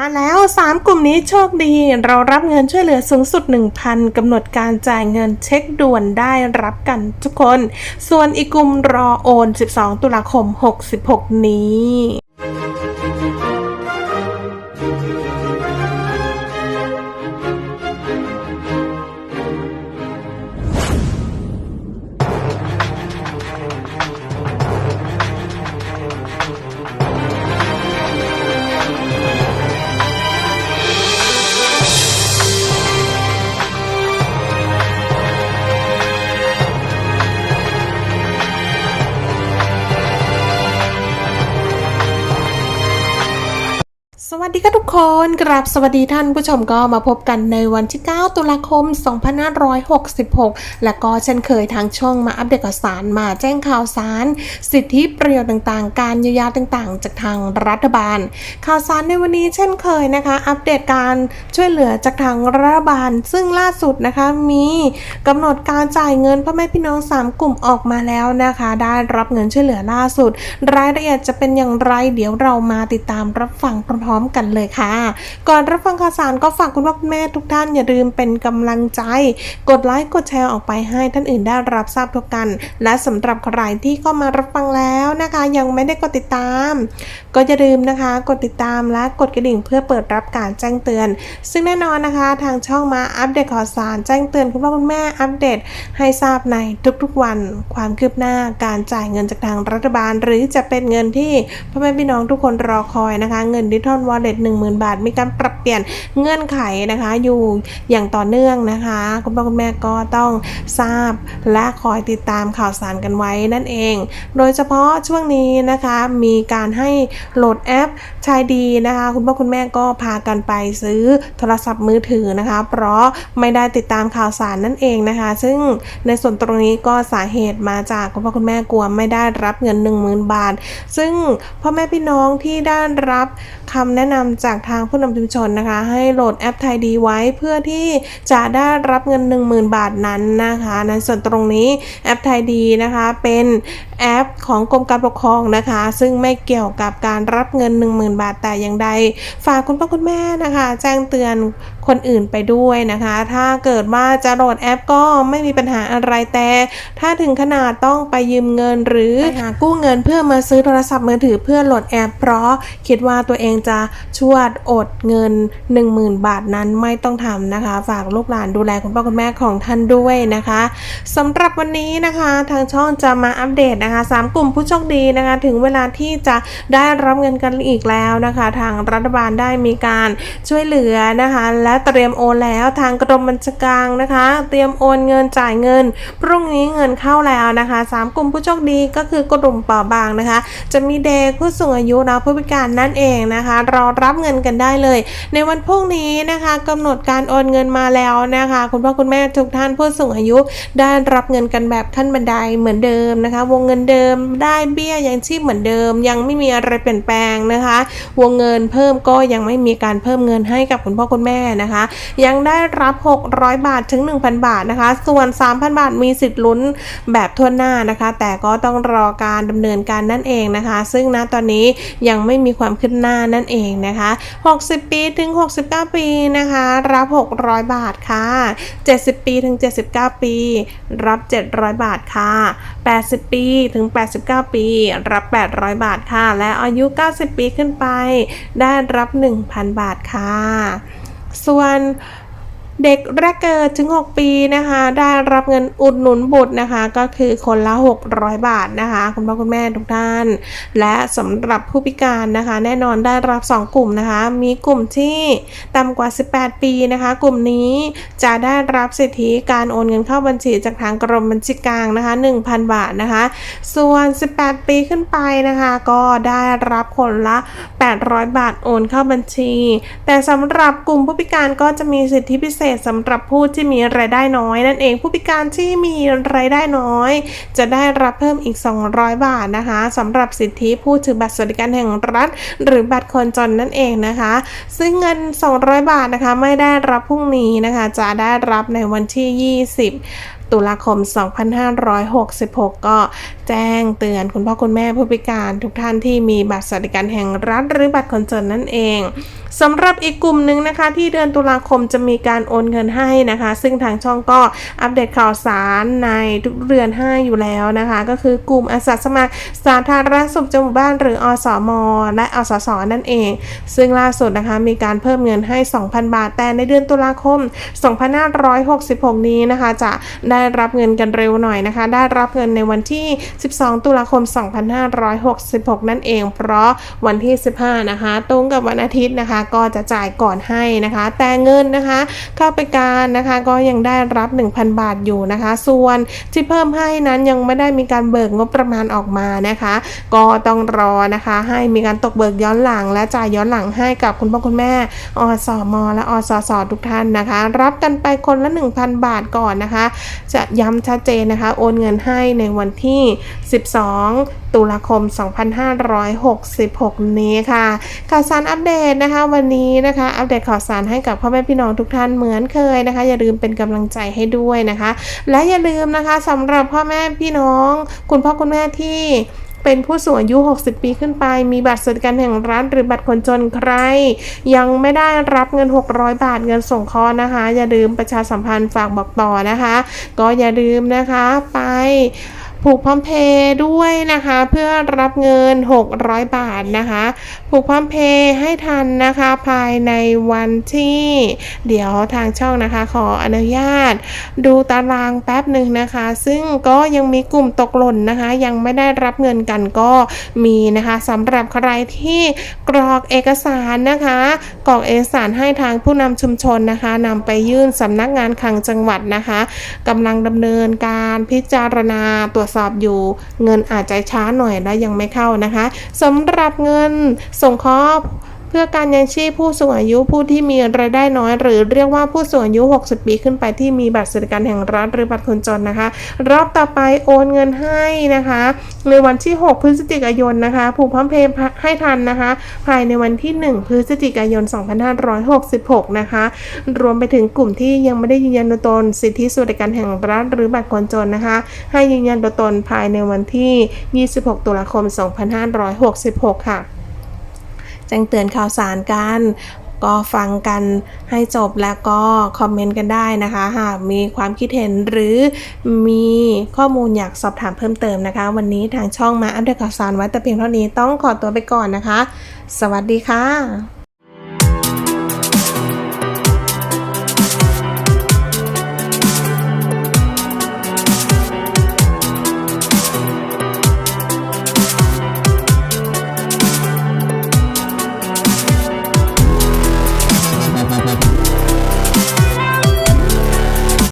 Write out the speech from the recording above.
มาแล้ว 3 กลุ่มนี้โชคดี เรารับเงินช่วยเหลือสูงสุด 1,000กำหนดการจ่ายเงินเช็คด่วนได้รับกันทุกคน ส่วนอีกกลุ่มรอโอน 12 ตุลาคม 66 นี้ คนกราบสวัสดีท่านผู้ชมก็มาพบกันในวันที่ 9 ตุลาคม 2566 และก็เช่นเคยทางช่องมาอัปเดตข่าวสารมาแจ้งข่าวสาร สิทธิประโยชน์ต่างๆ การเยียวยาต่างๆ จากทางรัฐบาล ข่าวสารในวันนี้เช่นเคยนะคะ อัปเดตการช่วยเหลือจากทางรัฐบาล ซึ่งล่าสุดนะคะมีกำหนดการจ่ายเงินพ่อแม่พี่น้อง 3 กลุ่มออกมาแล้วนะคะ ได้รับเงินช่วยเหลือล่าสุด รายละเอียดจะเป็นอย่างไรเดี๋ยวเรามาติดตามรับฟังพร้อมๆกันเลยค่ะก่อนรับฟังข่าวสารก็ฝากคุณพ่อคุณแม่ทุกท่านอย่าลืมเป็นกำลังใจ กดไลค์กดแชร์ออกไปให้ท่านอื่นได้รับทราบทุกกัน และสำหรับใครที่เข้ามารับฟังแล้วนะคะ ยังไม่ได้กดติดตาม ก็อย่าลืมนะคะ กดติดตามและกดกระดิ่งเพื่อเปิดรับการแจ้งเตือน ซึ่งแน่นอนนะคะ ทางช่องมาอัปเดตข่าวสารแจ้งเตือนคุณพ่อคุณแม่อัปเดตให้ทราบในทุกๆวัน ความคืบหน้าการจ่ายเงินจากทางรัฐบาล หรือจะเป็นเงินที่พ่อแม่พี่น้องทุกคนรอคอยนะคะ เงินดิจิทัลวอลเล็ตหนึ่งหมื่น0,000บาท มีการปรับเปลี่ยนเงื่อนไขนะคะ อยู่อย่างต่อเนื่องนะคะ คุณพ่อคุณแม่ก็ต้องทราบและคอยติดตามข่าวสารกันไว้นั่นเอง โดยเฉพาะช่วงนี้นะคะ มีการให้โหลดแอปชายดีนะคะ คุณพ่อคุณแม่ก็พากันไปซื้อโทรศัพท์มือถือนะคะ เพราะไม่ได้ติดตามข่าวสารนั่นเองนะคะ ซึ่งในส่วนตรงนี้ก็สาเหตุมาจากคุณพ่อคุณแม่กลัวไม่ได้รับเงิน 10,000 บาท ซึ่งพ่อแม่พี่น้องที่ได้รับคำแนะนำจากทางผู้นำชุมชนนะคะ ให้โหลดแอปไทยดีไว้เพื่อที่จะได้รับเงิน 10,000 บาทนั้นนะคะในส่วนตรงนี้แอปไทยดีนะคะเป็นแอปของกรมการปกครองนะคะ ซึ่งไม่เกี่ยวกับการรับเงิน 10,000 บาทแต่อย่างใด ฝากคุณพ่อคุณแม่นะคะ แจ้งเตือน คนอื่นไปด้วยนะคะ ถ้าเกิดว่าจะโหลดแอปก็ไม่มีปัญหาอะไรแต่ ถ้าถึงขนาดต้องไปยืมเงินหรือไปหากู้เงินเพื่อมาซื้อโทรศัพท์มือถือเพื่อโหลดแอป เพราะคิดว่าตัวเองจะชวดอดเงิน 10,000 บาทนั้นไม่ต้องทำนะคะ ฝากลูกหลานดูแลคุณพ่อคุณแม่ของท่านด้วยนะคะสำหรับวันนี้นะคะทางช่องจะมาอัปเดตนะคะสามกลุ่มผู้โชคดีนะคะ ถึงเวลาที่จะได้รับเงินกันอีกแล้วนะคะ ทางรัฐบาลได้มีการช่วยเหลือนะคะและเตรียมโอนแล้วทางกรมบัญชีกลางนะคะ เตรียมโอนเงินจ่ายเงิน พรุ่งนี้เงินเข้าแล้วนะคะสามกลุ่มผู้โชคดีก็คือกลุ่มเปราะบางนะคะ จะมีเด็กผู้สูงอายุนะผู้พิการนั่นเองนะคะ รอรับเงินกันได้เลย ในวันพรุ่งนี้นะคะกำหนดการโอนเงินมาแล้วนะคะ คุณพ่อคุณแม่ทุกท่านผู้สูงอายุได้รับเงินกันแบบขั้นบันไดเหมือนเดิมนะคะ วงเงินเดิมได้เบี้ยยังชีพเหมือนเดิม ยังไม่มีอะไรเปลี่ยนแปลงนะคะ วงเงินเพิ่มก็ยังไม่มีการเพิ่มเงินให้กับคุณพ่อคุณแม่นะคะ ยังได้รับ 600 บาทถึง 1,000 บาทนะคะ ส่วน 3,000 บาทมีสิทธิ์ลุ้นแบบทั่วหน้านะคะ แต่ก็ต้องรอการดำเนินการนั่นเองนะคะ ซึ่งณตอนนี้ยังไม่มีความขึ้นหน้านั่นเองนะคะ 60 ปีถึง 69 ปีนะคะ รับ 600 บาทค่ะ 70 ปีถึง 79 ปี รับ 700 บาทค่ะ 80 ปีถึง 89 ปี รับ 800 บาทค่ะ และอายุ 90 ปีขึ้นไป ได้รับ 1,000 บาทค่ะ ส่วน เด็กแรกเกิดถึง 6 ปีนะคะ ได้รับเงินอุดหนุนบุตรนะคะ ก็คือคนละ 600 บาทนะคะ คุณพ่อคุณแม่ทุกท่าน และสำหรับผู้พิการนะคะ แน่นอนได้รับ 2 กลุ่มนะคะ มีกลุ่มที่ต่ำกว่า 18 ปีนะคะ กลุ่มนี้จะได้รับสิทธิการโอนเงินเข้าบัญชีจากทางกรมบัญชีกลางนะคะ 1,000 บาทนะคะ ส่วน 18 ปีขึ้นไปนะคะ ก็ได้รับคนละ 800 บาทโอนเข้าบัญชี แต่สำหรับกลุ่มผู้พิการก็จะมีสิทธิพิเศษสำหรับผู้ที่มีรายได้น้อย นั่นเองผู้พิการที่มีรายได้น้อย จะได้รับเพิ่มอีก 200 บาทนะคะสำหรับสิทธิผู้ถือบัตรสวัสดิการแห่งรัฐ หรือบัตรคนจนนั่นเองนะคะ ซึ่งเงิน 200 บาทนะคะไม่ได้รับพรุ่งนี้นะคะ จะได้รับในวันที่ 20 ตุลาคม 2566 ก็แจ้งเตือนคุณพ่อคุณแม่ผู้พิการทุกท่านที่มีบัตรสวัสดิการแห่งรัฐหรือบัตรคนจนนั่นเองสำหรับอีกกลุ่มหนึ่งนะคะที่เดือนตุลาคมจะมีการโอนเงินให้นะคะ ซึ่งทางช่องก็อัปเดตข่าวสารในทุกเดือนให้อยู่แล้วนะคะ ก็คือกลุ่มอาสาสมัครสาธารณสุขจังหวัดบ้านหรืออสม และอสสนั่นเอง ซึ่งล่าสุดนะคะมีการเพิ่มเงินให้ 2,000 บาท แต่ในเดือนตุลาคม 2566 นี้นะคะ จะได้รับเงินกันเร็วหน่อยนะคะ ได้รับเงินในวันที่12 ตุลาคม 2566 นั่นเอง เพราะวันที่ 15 นะคะ ตรงกับวันอาทิตย์นะคะ ก็จะจ่ายก่อนให้นะคะ แต่เงินนะคะ เข้าไปการนะคะก็ยังได้รับ 1,000 บาทอยู่นะคะ ส่วนที่เพิ่มให้นั้นยังไม่ได้มีการเบิกงบประมาณออกมานะคะ ก็ต้องรอนะคะ ให้มีการตกเบิกย้อนหลัง และจ่ายย้อนหลังให้กับคุณพ่อคุณแม่อสมและอสสทุกท่านนะคะ รับกันไปคนละ 1,000 บาทก่อนนะคะ จะย้ำชัดเจนนะคะ โอนเงินให้ในวันที่12 ตุลาคม 2566 นี้ค่ะข่าวสารอัปเดตนะคะ วันนี้นะคะ อัปเดตข่าวสารให้กับพ่อแม่พี่น้องทุกท่านเหมือนเคยนะคะ อย่าลืมเป็นกำลังใจให้ด้วยนะคะ และอย่าลืมนะคะสำหรับพ่อแม่พี่น้อง คุณพ่อคุณแม่ที่เป็นผู้สูงอายุ 60 ปีขึ้นไป มีบัตรสวัสดิการแห่งรัฐหรือบัตรคนจนใคร ยังไม่ได้รับเงิน 600 บาทเงินส่งคอนะคะ อย่าลืมประชาสัมพันธ์ฝากบอกต่อนะคะ ก็อย่าลืมนะคะไป ผูกพร้อมเพย์ด้วยนะคะ เพื่อรับเงิน 600 บาทนะคะ ผูกพร้อมเพย์ให้ทันนะคะ ภายในวันที่ เดี๋ยวทางช่องนะคะ ขออนุญาต ดูตารางแป๊บหนึ่งนะคะ ซึ่งก็ยังมีกลุ่มตกหล่นนะคะ ยังไม่ได้รับเงินกันก็มีนะคะสำหรับใครที่กรอกเอกสารนะคะกรอกเอกสารให้ทางผู้นำชุมชนนะคะนำไปยื่นสำนักงานคลังจังหวัดนะคะกำลังดำเนินการพิจารณาตรวจสอบอยู่ เงินอาจจะช้าหน่อยและยังไม่เข้านะคะสำหรับเงินส่งเคราะห์ พื่อการยังชีพผู้สูงอายุผู้ที่มีรายได้น้อย หรือเรียกว่าผู้สูงอายุ 60 ปีขึ้นไปที่มีบัตรสวัสดิการแห่งรัฐหรือบัตรคนจนนะคะ รอบต่อไปโอนเงินให้นะคะในวันที่ 6 พฤศจิกายนนะคะผูกพร้อมเพย์ให้ทันนะคะ ภายในวันที่ 1 พฤศจิกายน 2566 นะคะ รวมไปถึงกลุ่มที่ยังไม่ได้ยืนยันตัวตนสิทธิสวัสดิการแห่งรัฐหรือบัตรคนจนนะคะ ให้ยืนยันตัวตนภายในวันที่ 26 ตุลาคม 2566 ค่ะ จ้งเตือนข่าวสารกัน ก็ฟังกันให้จบแล้วก็คอมเมนต์กันได้นะคะ หากมีความคิดเห็นหรือมีข้อมูลอยากสอบถามเพิ่มเติมนะคะ วันนี้ทางช่องมาอัปเดตข่าวสารไว้แต่เพียงเท่านี้ต้องขอตัวไปก่อนนะคะ สวัสดีค่ะ